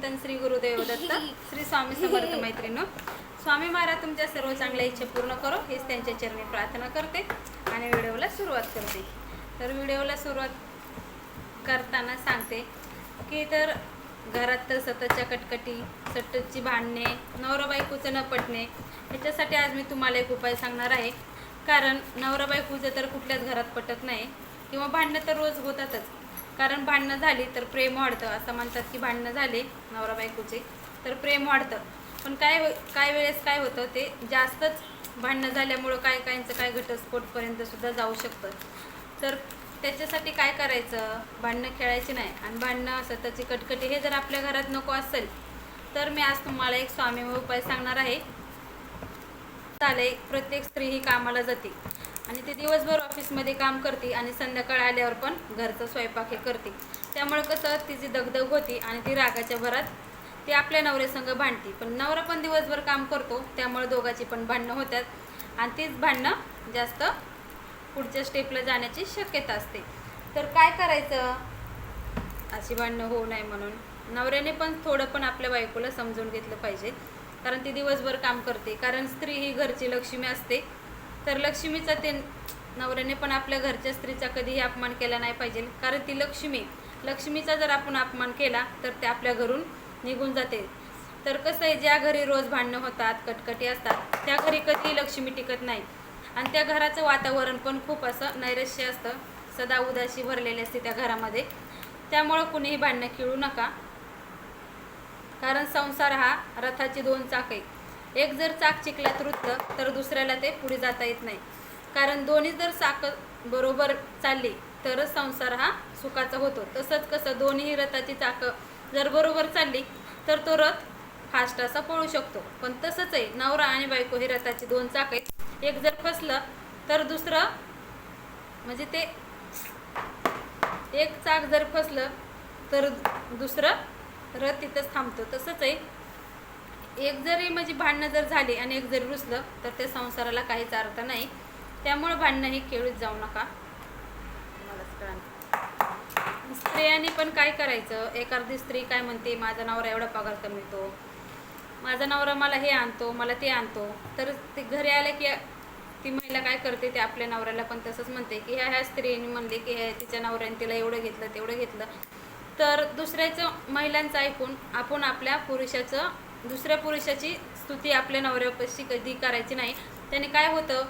चिंतन श्री गुरुदेव दत्त श्री स्वामी समर्थ मैत्रिणी स्वामी महाराज तुमच्या सर्व चांगल्या इच्छा पूर्ण करो हेच त्यांच्या चरणी प्रार्थना करते आणि व्हिडिओला सुरुवात करते. तर व्हिडिओला सुरुवात करताना सांगते की तर घरात तर सततच्या कटकटी सततची भांडणे नवरा बायकोचं न पटणे ह्याच्यासाठी आज मी तुम्हाला एक उपाय सांगणार आहे. कारण नवरा बायकोचं तर कुठल्याच घरात पटत नाही किंवा भांडणं तर रोज होतातच. कारण भांडणं झाली तर प्रेम वाढतं असं म्हणतात की भांडणं झाले नवरा बायकोचे तर प्रेम वाढतं. पण काय हो, काय वेळेस काय होतं ते जास्तच भांडणं झाल्यामुळं काय कायचं काय घटस्फोटपर्यंत सुद्धा जाऊ शकतं. तर त्याच्यासाठी काय करायचं? भांडणं खेळायची नाही. आणि भांडणं स्वतःची कटकटी हे जर आपल्या घरात नको असेल तर मी आज तुम्हाला एक स्वामी उपाय सांगणार आहे. चालेल प्रत्येक स्त्री ही कामाला जाते. आणि ती दिवसभर ऑफिसमध्ये काम करते आणि संध्याकाळ आल्यावर पण घरचं स्वयंपाक हे करते. त्यामुळे कसं तिची दगदग होती आणि ती रागाच्या भरात ती आपल्या नवऱ्यासंग भांडते. पण नवरा पण दिवसभर काम करतो त्यामुळे दोघाची पण भांडणं होतात. आणि तीच भांडणं जास्त पुढच्या स्टेपला जाण्याची शक्यता असते. तर काय करायचं? अशी भांडणं होऊ नये म्हणून नवऱ्याने पण थोडं पण आपल्या बायकोला समजून घेतलं पाहिजे. कारण ती दिवसभर काम करते. कारण स्त्री ही घरची लक्ष्मी असते. तर लक्ष्मीचा ते नवऱ्याने पण आपल्या घरच्या स्त्रीचा कधीही अपमान केला नाही पाहिजे. कारण ती लक्ष्मी लक्ष्मीचा जर आपण अपमान केला तर ते आपल्या घरून निघून जाते. तर कसं आहे ज्या घरी रोज भांडणं होतात कटकटी असतात त्या घरी कधीही लक्ष्मी टिकत नाही. आणि त्या घराचं वातावरण पण खूप असं नैराश्य असतं. सदा उदासी भरलेली असते त्या घरामध्ये. त्यामुळं कुणीही भांडणं खेळू नका. कारण संसार हा रथाची दोन चाक आहे. एक जर चाक चिखलात रुतलं तर दुसऱ्याला ते पुढे जाता येत नाही. कारण दोन्ही जर चाक बरोबर चालली तरच संसार हा सुखाचा होतो. तसंच कसं दोन्ही रथाची चाकं जर बरोबर चालली तर तो रथ फास्ट असा पळू शकतो. पण तसंच आहे नवरा आणि बायको हे रथाची दोन चाक आहेत. एक जर फसलं तर दुसरं म्हणजे ते एक चाक जर फसलं तर दुसरं रथ तिथंच थांबतो. तसंच आहे एक जरी म्हणजे भांडणं जर झाली आणि एक जरी रुसलं तर ते संसाराला काहीच अर्थ नाही. त्यामुळे भांडणं ही खेळूच जाऊ नका. स्त्रियांनी पण काय करायचं? एखादी स्त्री काय म्हणते माझा नवरा एवढा पगार कमवतो माझा नवरा मला हे आणतो मला ते आणतो. तर ते घरी आलं की ती महिला काय करते ते आपल्या नवऱ्याला पण तसंच म्हणते की ह्या ह्या स्त्रीने म्हणले की ह्या तिच्या नवऱ्याने तिला एवढं घेतलं तेवढं घेतलं. तर दुसऱ्याचं महिलांचं ऐकून आपण आपल्या पुरुषाचं दुसऱ्या पुरुषाची स्तुती आपल्या नवऱ्यापाशी कधी करायची नाही. त्याने काय होतं?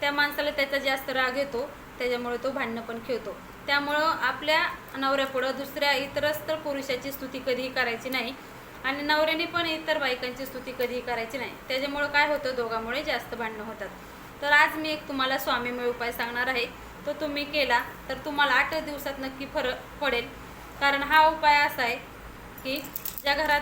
त्या माणसाला त्याचा जास्त राग येतो. त्याच्यामुळे तो भांडणं पण खेळतो. त्यामुळं आपल्या नवऱ्यापुढं दुसऱ्या इतरच तर पुरुषाची स्तुती कधीही करायची नाही. आणि नवऱ्याने पण इतर बायकांची स्तुती कधीही करायची नाही. त्याच्यामुळं काय होतं? दोघांमुळे जास्त भांडणं होतात. तर आज मी एक तुम्हाला स्वामीमुळे उपाय सांगणार आहे. तो तुम्ही केला तर तुम्हाला आठ दिवसात नक्की फरक पडेल. कारण हा उपाय असा आहे की ज्या घरात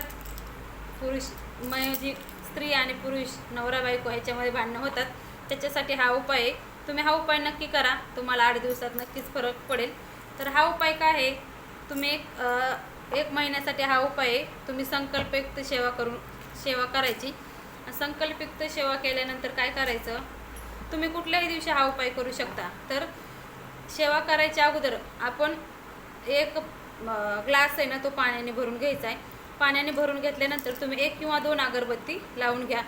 पुरुष म्हणजे स्त्री आणि पुरुष नवरा बायको ह्याच्यामध्ये भांडणं होतात त्याच्यासाठी हा उपाय आहे. तुम्ही हा उपाय नक्की करा. तुम्हाला आठ दिवसात नक्कीच फरक पडेल. तर हा उपाय काय आहे? तुम्ही एक एक महिन्यासाठी हा उपाय आहे. तुम्ही संकल्पयुक्त सेवा करून सेवा करायची. संकल्पयुक्त सेवा केल्यानंतर काय करायचं? तुम्ही कुठल्याही दिवशी हा उपाय करू शकता. तर सेवा करायच्या अगोदर आपण एक ग्लास आहे ना तो पाण्याने भरून घ्यायचा आहे. पाण्याने भरून घेतल्यानंतर तुम्ही एक किंवा दोन अगरबत्ती लावून घ्या.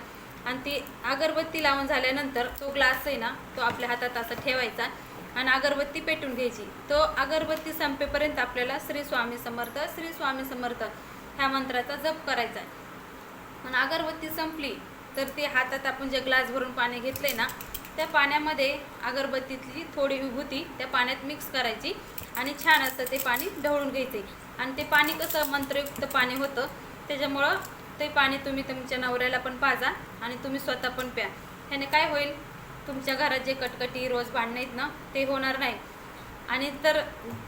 आणि ती अगरबत्ती लावून झाल्यानंतर तो ग्लास आहे ना तो आपल्या हातात असा ठेवायचा आणि अगरबत्ती पेटून घ्यायची. तो अगरबत्ती संपेपर्यंत आपल्याला श्री स्वामी समर्थ श्री स्वामी समर्थ ह्या मंत्राचा जप करायचा आहे. आणि अगरबत्ती संपली तर ती हातात आपण जे ग्लास भरून पाणी घेतले ना त्या पाण्यामध्ये अगरबत्तीतली थोडी विभूती त्या पाण्यात मिक्स करायची आणि छान असं ते पाणी ढवळून घ्यायचे. आणि ते पाणी कसं मंत्रयुक्त पाणी होतं त्याच्यामुळं ते पाणी तुम्ही तुमच्या नवऱ्याला पण पाजा आणि तुम्ही स्वतः पण प्या. ह्याने काय होईल? तुमच्या घरात जे कटकटी रोज भांडणं आहेत ना ते होणार नाही. आणि तर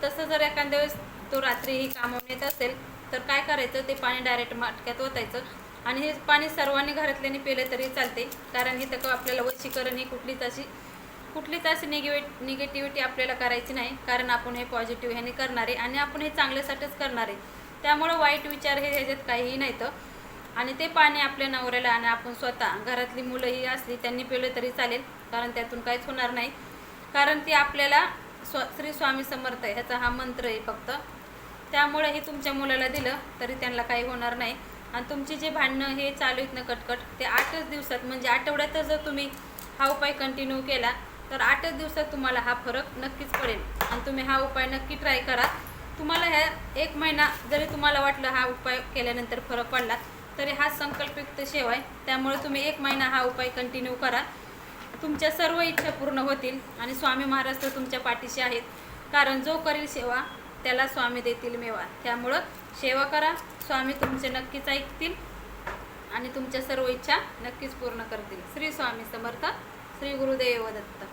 तसं जर एखाद्या वेळेस तो रात्रीही कामावून येत असेल तर काय करायचं? ते पाणी डायरेक्ट माटक्यात ओतायचं. आणि हे पाणी सर्वांनी घरातल्याने पिलं तरी चालते कारण हे तर आपल्याला वशीकरण ही कुठलीच अशी कुठलीच अशी निगे निगेटिव्हिटी आपल्याला करायची नाही. कारण आपण हे पॉझिटिव्ह ह्याने करणार आहे आणि आपण हे चांगल्यासाठीच करणार. आहे त्यामुळं वाईट विचार हे ह्याच्यात काहीही नाही तर आणि ते पाणी आपल्या नवऱ्याला आणि आपण स्वतः घरातली मुलं ही असली त्यांनी पिलं तरी चालेल. कारण त्यातून काहीच होणार नाही. कारण ती आपल्याला स्व श्री स्वामी समर्थ ह्याचा हा मंत्र आहे फक्त. त्यामुळे हे तुमच्या मुलाला दिलं तरी त्यांना काही होणार नाही. आणि तुमची जे भांडणं हे चालू आहेत ना कटकट ते आठच दिवसात म्हणजे आठवड्यातच जर तुम्ही हा उपाय कंटिन्यू केला तर आठच दिवसात तुम्हाला हा फरक नक्कीच पडेल. आणि तुम्ही हा उपाय नक्की ट्राय करा. तुम्हाला ह्या एक महिना जरी तुम्हाला वाटलं हा उपाय केल्यानंतर फरक पडला तरी हा संकल्पयुक्त सेवा आहे. त्यामुळे तुम्ही एक महिना हा उपाय कंटिन्यू करा. तुमच्या सर्व इच्छा पूर्ण होतील आणि स्वामी महाराज तर तुमच्या पाठीशी आहेत. कारण जो करील सेवा त्याला स्वामी देतील मेवा. त्यामुळं सेवा करा. स्वामी तुमचे नक्कीच ऐकतील आणि तुमच्या सर्व इच्छा नक्कीच पूर्ण करतील. श्री स्वामी समर्थ श्री गुरुदेव दत्त.